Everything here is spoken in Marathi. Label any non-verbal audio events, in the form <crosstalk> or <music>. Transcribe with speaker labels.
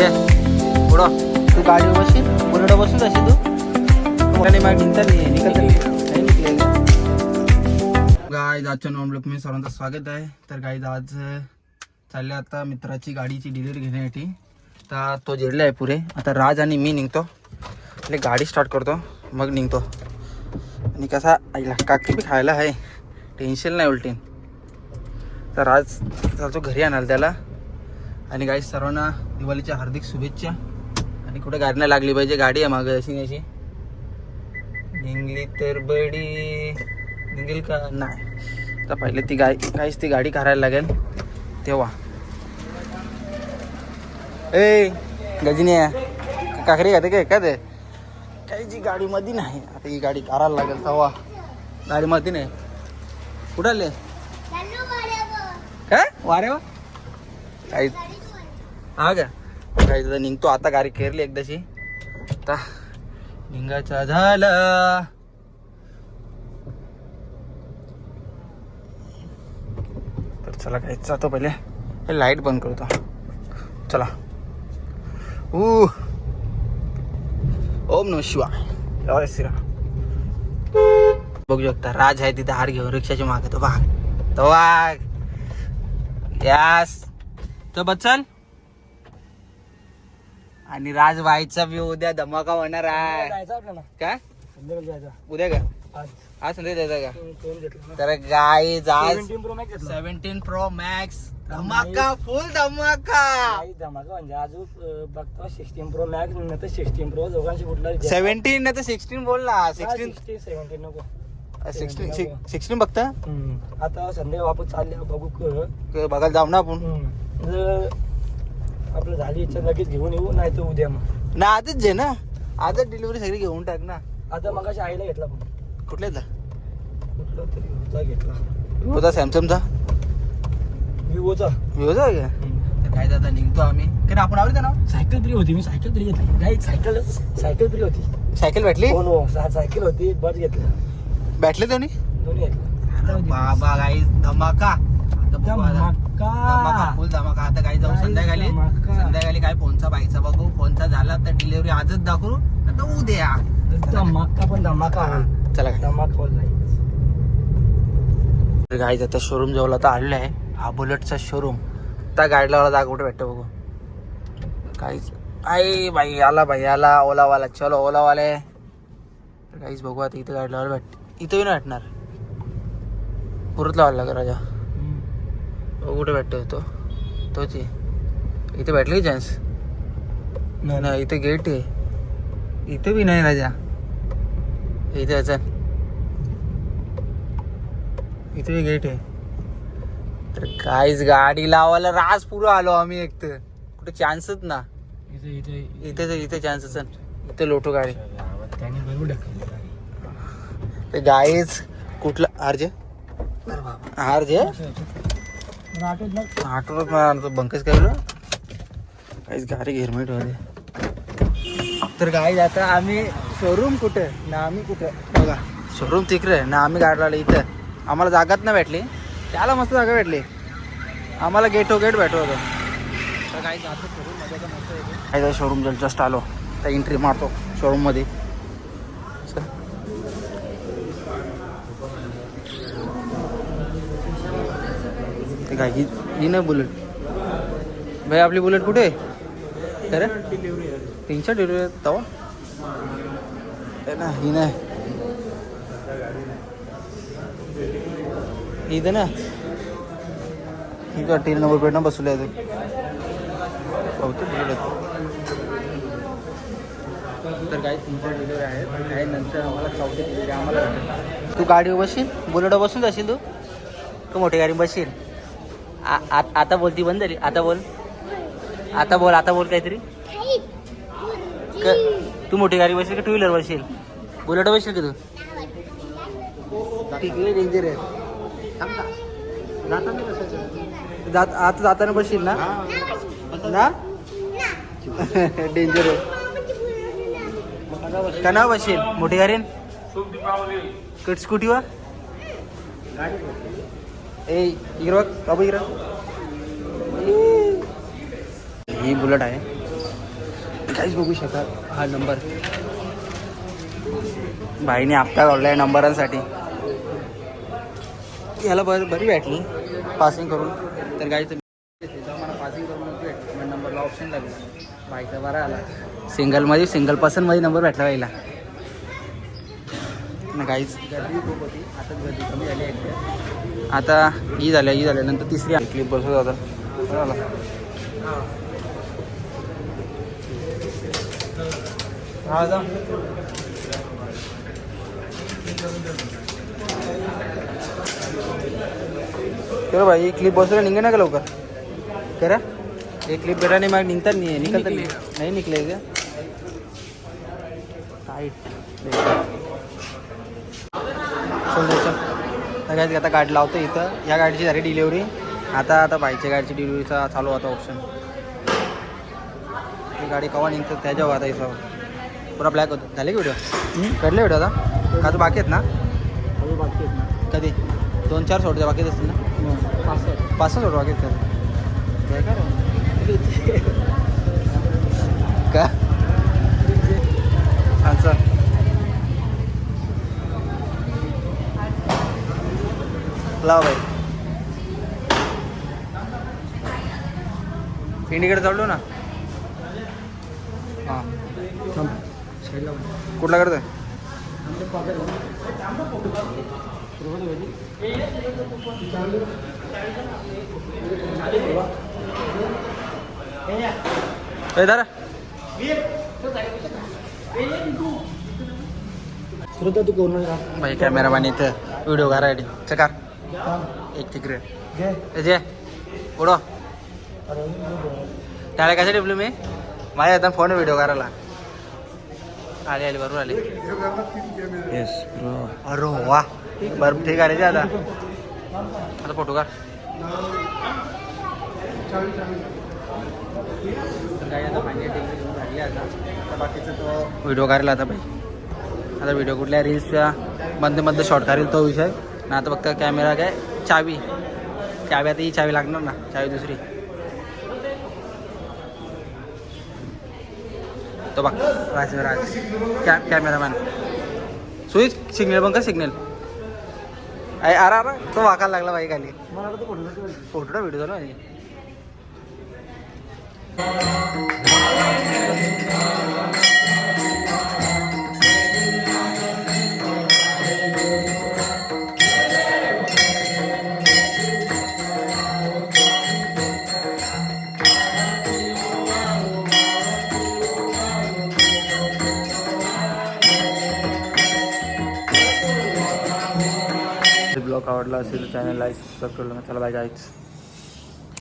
Speaker 1: हे तू बसशील? बुलेट बसून जाशील तू? गाय आजच्या नॉन ब्लॉक मी सर्वांचं स्वागत आहे. तर गाईज आज चालले आता मित्राची गाडीची डिलिव्हरी घेण्यासाठी. तर तो जिरला आहे पुरे आता राज आणि मी निघतो. आपली गाडी स्टार्ट करतो. मग निघतो. आणि कसा आईला काकी बी खायला आहे. टेन्शन नाही उलटीन तर राज चालतो घरी आणाल त्याला. आणि गाई सर्वांना दिवाळीच्या हार्दिक शुभेच्छा. आणि कुठे गाडी नाही लागली पाहिजे? गाडी आहे मागं अशी अशी. निघली तर बडी. निघेल का? नाही. तर पहिले ती गाय काहीच ती गाडी करायला लागेल. तेव्हा. ए गजनी काकरी खाते काय? का ते? काही जी गाडीमध्ये नाही. आता ही गाडी करायला लागेल तेव्हा. गाडीमध्ये नाही. कुठं आले? काय? वारे वा काही हा का? काही निघतो आता गाडी केरली एकदाशी. आता निघायचं झालं. तर चला काय जातो पहिले. हे लाइट बंद करतो. चला. ऊ. ओम नम शिवाय. शिरा बघू शकता राज आहे तिथे हार घेऊन रिक्षाच्या मागे. तो भाग. तो वाघ यास तर बच्चल आणि राज व्हायचा बी उद्या धमाका होणार आहे.
Speaker 2: जायचं आपल्याला.
Speaker 1: काय?
Speaker 2: संध्याकाळी जायचं.
Speaker 1: उद्या का?
Speaker 2: आज.
Speaker 1: आज संध्या जायचा का?
Speaker 2: फोन घेतला
Speaker 1: तर गाय आज
Speaker 2: सेव्हन्टीन प्रो मॅक्स घेतला.
Speaker 1: सेव्हन्टीन प्रो मॅक्स धमाका. फुल धमाका.
Speaker 2: काही धमाका म्हणजे अजून अं, बघतो सिक्स्टीन प्रो मॅक्स नंतर सिक्स्टीन प्रो दोघांशी कुठला
Speaker 1: सेव्हन्टीन नाही तर सिक्स्टीन बोल ना. सिक्स्टीन
Speaker 2: सिक्स्टीन सेव्हन्टीन नको.
Speaker 1: सिक्स्टीन सिक्स्टीन बघता.
Speaker 2: आता संध्याकाळी वापस चालले बघू क-
Speaker 1: बघायला जाऊ ना आपण.
Speaker 2: जर आपलं झाली इच्छा लगेच घेऊन येऊ नाही तर उद्या मग.
Speaker 1: ना आजच जे ना. आजच डिलिव्हरी सगळी घेऊन टाक ना.
Speaker 2: आता मग आईला घेतला पण.
Speaker 1: कुठल्याचा
Speaker 2: कुठला तरी होता घेतला.
Speaker 1: होता सॅमसंगचा?
Speaker 2: विवोचा.
Speaker 1: विवोचा आहे का तर काय दादा निघतो आम्ही. कारण आपण आवडतं ना?
Speaker 2: सायकल फ्री होती मी सायकल फ्री घेतली. नाही सायकल सायकल फ्री होती.
Speaker 1: सायकल भेटली?
Speaker 2: हो हो सा- सायकल होती बस घेतलं.
Speaker 1: भेटले दोन्ही?
Speaker 2: दोन्ही घेतलं
Speaker 1: बाबा गाई धमाका. आता बघू आता. धमाका. फुल धमाका. आता काही जाऊ संध्याकाळी. संध्याकाळी काय फोनचा बाईचा बघू. फोनचा झाला तर डिलिव्हरी आजच दाखवू. आता उद्या.
Speaker 2: धमाका पण धमाका.
Speaker 1: चला
Speaker 2: धमाका
Speaker 1: गाईज आता शोरूम जवळ आता आलेला आहे. हा बुलेटचा शोरूम त्या गाडीला जागा कुठे भेटतं बघू. काहीच आई बाई आला बाई आला. ओलावाला. चलो ओलावाले. तर काहीच बघू आता इथं गाडी लावायला भेट इथं नाही भेटणार. पुरत लावायला लागेल राजा? कुठे भेटतो तो? तोच आहे इथे भेटली चान्स नाही इथे गेट आहे. इथे बी नाही राजा. इथे अचन इथे बी गेट आहे. तर काहीच गाडी लावायला राज पुरं आलो आम्ही एक तर. कुठे चान्सच ना.
Speaker 2: इथे इथे
Speaker 1: इथे. इथे चान्सच इथे लोटो गाडी. ते गाईच कुठला? आरजे? आरजे?
Speaker 2: आठवत ना
Speaker 1: आठवत बंकच काय काहीच गाडी घेरमेट होते. तर काय आता आम्ही शोरूम कुठे? ना आम्ही कुठे? बघा. शोरूम तिकडे ना आम्ही गाडी लावली इथं. आम्हाला जागाच नाही भेटली. त्याला मस्त जागा भेटली. आम्हाला गेट टू गेट भेटत होतं. तर काही जातो शोरूममध्ये मस्त काही शोरूम जर जस्ट आलो. तर एंट्री मारतो शोरूममध्ये चल. काय ही ही नाही बुलेट भाई आपली बुलेट कुठे? आहे तीनशे डिलिव्हरी तवा. हे ना ही नाही. इथं ना. ही का तीन नंबर प्लेट ना बसवले आहे बहुतेक बुलेट तर काही तीनशे डिलिव्हरी आहेत. काही नंतर आम्हाला चौथी डिलिव्हरी आम्हाला तू गाडीवर बसशील? बुलेटवर बसून जाशील तू? तू मोठी गाडी बसशील? आता बोलती बंद झाली. आता बोल. आता बोल आता बोल काहीतरी. क- तू मोठी गाडी बसशील का टू व्हीलर बसशील? बुलेट बसशील का तू? ठीक आहे. डेंजर आहे. जात आता जाताना बसशील ना? ना? डेंजर <laughs> आहे. का नाव बसशील. मोठी गाडी कट स्कूटीवर? ए इकडं बघ बाबू इकडं ही बुलेट आहे काहीच बघू शकाल हा नंबर भाईने आपटा काढलाय नंबरांसाठी. याला बर बरी भेटली पासिंग करून. तर गाईचं मला पासिंग करून भेटली नंबरला ऑप्शन लागला. बाईचा बरा आला. सिंगलमध्ये सिंगल पर्सनमध्ये नंबर भेटला ना काहीच गर्दी खूप होती. आता गर्दी कमी झाली आहे. आता ही झाल्या ही झाल्यानंतर तिसरी क्लिप बसत बरं आला. हा जा. चलो भाई एक क्लिप बसवलं निघे ना का लवकर? करा. एक क्लिप बेटा नाही मग निघतात नाही निघत नाही. नाही निघले का? टाईट चल चल. काय आता गाडी लावतो इथं. या गाडीची झाली डिलिव्हरी आता आता बाईच्या गाडीची डिलिव्हरीचा चालू होता ऑप्शन ही गाडी कवा निघतं त्याच्यावर आता इथं पुरा ब्लॅक होतं. झाले की व्हिडिओ काढले व्हिडिओ आता? का तू बाकी आहेत ना?
Speaker 2: बाकी आहेत ना.
Speaker 1: कधी? दोन चार सोडते बाकी असतील ना?
Speaker 2: मग पाच.
Speaker 1: पाच सहा सोड बाकी आहेत काय? का? हां लाव भाई इंडिकडे चाललो ना. हां. कुठला.
Speaker 2: बरोबर आहे श्रद्धा तू कोण
Speaker 1: भाई कॅमेरामॅन इथं. व्हिडिओ करायसाठी चकार एक तिकडे.
Speaker 2: घे.
Speaker 1: जे उडो त्याला कशा टिपलो मी? माझ्या आता फोन व्हिडिओ करायला. आले आले बरोबर आले. येस ब्रो अरे वा. बरं ठीक आहे रे आता. आता फोटो काढ. व्हिडिओ काढला आता भाई आता व्हिडिओ कुठल्या रील्सच्या मध्ये मध्ये शॉर्ट काढेल तो विषय. आणि आता फक्त कॅमेरा काय? चावी. चावी आता ही चावी लागणार ना चावी दुसरी. तो बघ राज राज. कॅ कॅमेरामॅन सुईच सिग्नल बंद कर सिग्नल अरे अरे अरे तो वाकायला लागला बाई खाली.
Speaker 2: मला आता फोटो नको पाहिजे.
Speaker 1: फोटो व्हिडिओ झाला नाही आवडला असेल चॅनल लाईक सबस्क्राईब करून चला बाय गाईच